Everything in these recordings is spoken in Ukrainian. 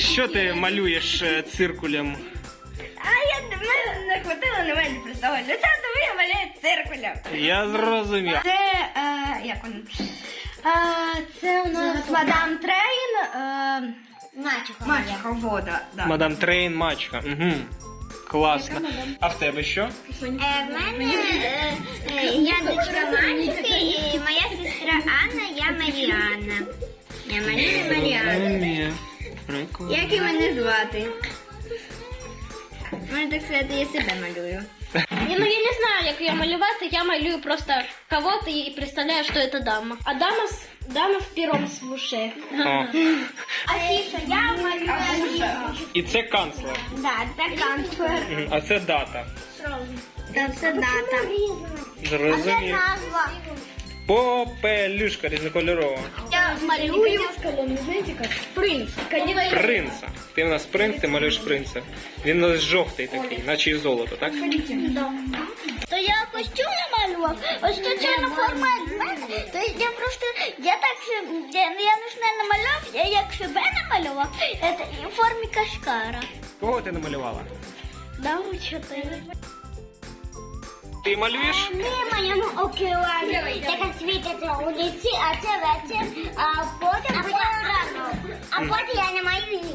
Що ти малюєш е, циркулем? А я мене не хватило на мене простого лиця, тому я малюю циркулем. Я зрозумів. Це е, як він? Е, це у нас мадам Трейн. Е, Мачуха. Мачеха вода. Да. Мадам Трейн Мачка. Угу. Класно. А в тебе що? Е, в мене е, е, я дочка Мачухи і моя сестра Анна, я Маріанна. Я Марія Маріанна. Зрозумів. Як і мене звати? Можна так сказати, я себе малюю. Я, ну, я не знаю, як її малювати, я малюю просто кого-то і представляю, що це дама. А дама, з- дама в пером з вушей. О. Афіша, я малюю. І це канцлер. Да, це канцлер. Мгм. А це дата. Та це дата. Зрозумів. назва. Попелюшка різнокольорова. Я малюю принц. Принца. Ти в нас принц, ти малюєш принца. Він у нас жовтий такий, наче і золото, так? То я костюм намалював, ось то чорна форма мене. То я просто, я так, я, я ж не намалював, я як себе намалював, це в формі кашкара. Кого ти намалювала? Да, чотири. Ти малюєш? Ми малюємо океані, яка світиться у ліці, а це вечір, а потім буде рано. А потім я не маю ні.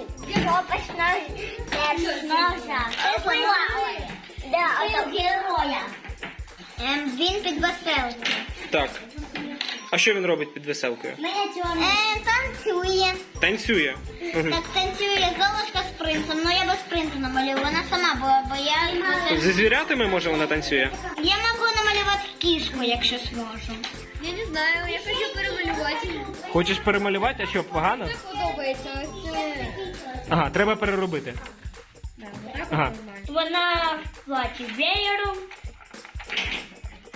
ножа. Це слова. Да, ото героя. Він під. Так. А що він робить під веселкою? Е, танцює. Танцює. Так танцює Золушка з принцем. Ну я без принца намалюю. Вона сама була, бо я Зі звірятами може вона танцює? я можу намалювати кішку, якщо зможу. Я не знаю, я хочу перемалювати. Хочеш перемалювати, а що, погано? Подобається ось це. Ага, треба переробити. Ага. Вона в платі веєром.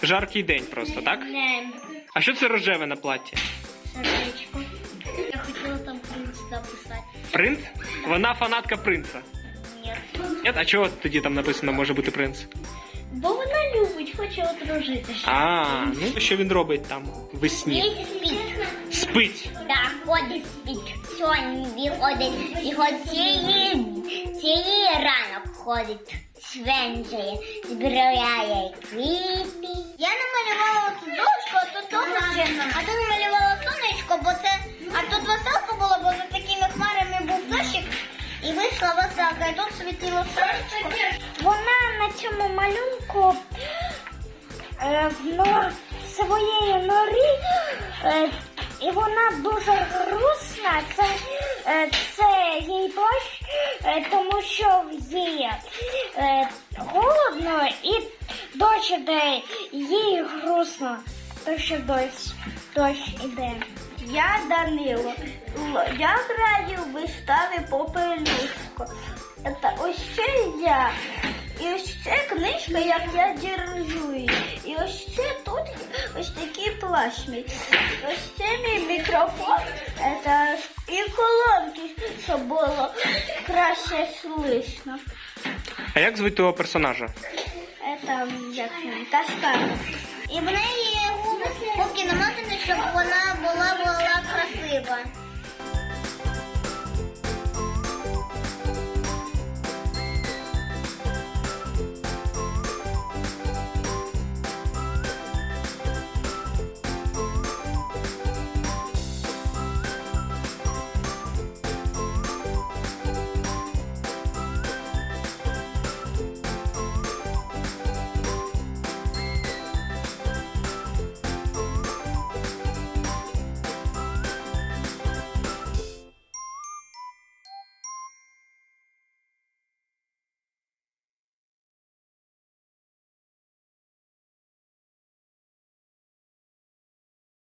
Жаркий день просто, так? Не А що це рожеве на платі? сердечко. Я хотіла там принц записати. Принц? Вона фанатка принца. Ні. Ні? А чого тоді там написано може бути принц? Бо вона любить, хоче одружитися. А, ну що він робить там весні? Він спить. Спить. Да, ходить спить. Сьогодні ходить. І хоч цілий, цілий ранок ходить. Свенжає, збирає квіти. Я намалювала тут дочку, а тут сонечко, а тут намалювала сонечко, бо це, а тут веселка була, бо за такими хмарами був дощик. І вийшла веселка, і тут світило сонечко. Вона на цьому малюнку е, в нор своєї норі, е, і вона дуже грустна. Це, е, це їй тому що їй е, холодно і дощ іде, їй грустно, тому що дощ, дощ іде. Я Данило. Я граю в виставі Попелюшко. Це ось це я. І ось це книжка, як я держу її. І ось це тут ось такий плащ мій. Ось це мій мікрофон. Це колонки, щоб було краще слышно. А як звуть того персонажа? Це як він, Каскар. І в неї